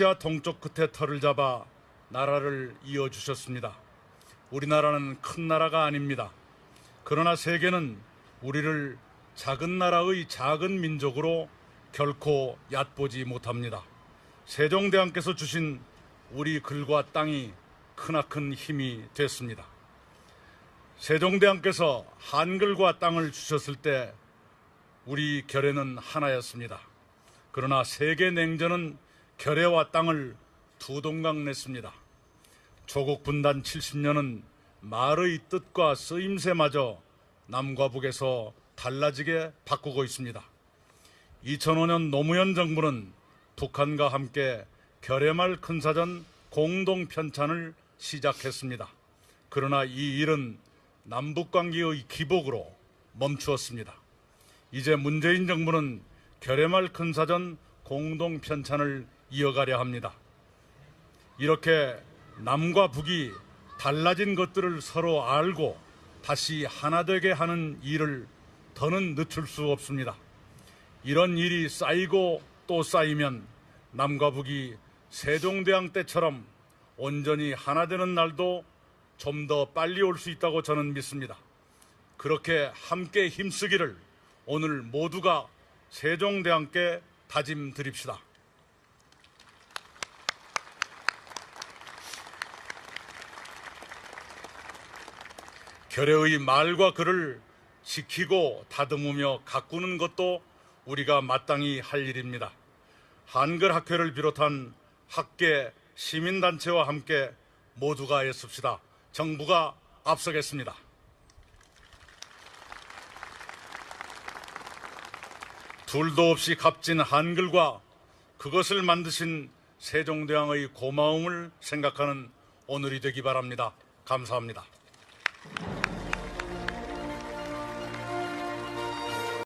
아시아 동쪽 끝에 털을 잡아 나라를 이어주셨습니다. 우리나라는 큰 나라가 아닙니다. 그러나 세계는 우리를 작은 나라의 작은 민족으로 결코 얕보지 못합니다. 세종대왕께서 주신 우리 글과 땅이 크나큰 힘이 됐습니다. 세종대왕께서 한글과 땅을 주셨을 때 우리 결의는 하나였습니다. 그러나 세계 냉전은 결의와 땅을 두 동강 냈습니다. 조국 분단 70년은 말의 뜻과 쓰임새마저 남과 북에서 달라지게 바꾸고 있습니다. 2005년 노무현 정부는 북한과 함께 결의말 큰사전 공동 편찬을 시작했습니다. 그러나 이 일은 남북 관계의 기복으로 멈추었습니다. 이제 문재인 정부는 결의말 큰사전 공동 편찬을 이어가려 합니다. 이렇게 남과 북이 달라진 것들을 서로 알고 다시 하나 되게 하는 일을 더는 늦출 수 없습니다. 이런 일이 쌓이고 또 쌓이면 남과 북이 세종대왕 때처럼 온전히 하나 되는 날도 좀 더 빨리 올 수 있다고 저는 믿습니다. 그렇게 함께 힘쓰기를 오늘 모두가 세종대왕께 다짐 드립시다. 결의의 말과 글을 지키고 다듬으며 가꾸는 것도 우리가 마땅히 할 일입니다. 한글 학회를 비롯한 학계 시민단체와 함께 모두가 애씁시다. 정부가 앞서겠습니다. 둘도 없이 값진 한글과 그것을 만드신 세종대왕의 고마움을 생각하는 오늘이 되기 바랍니다. 감사합니다.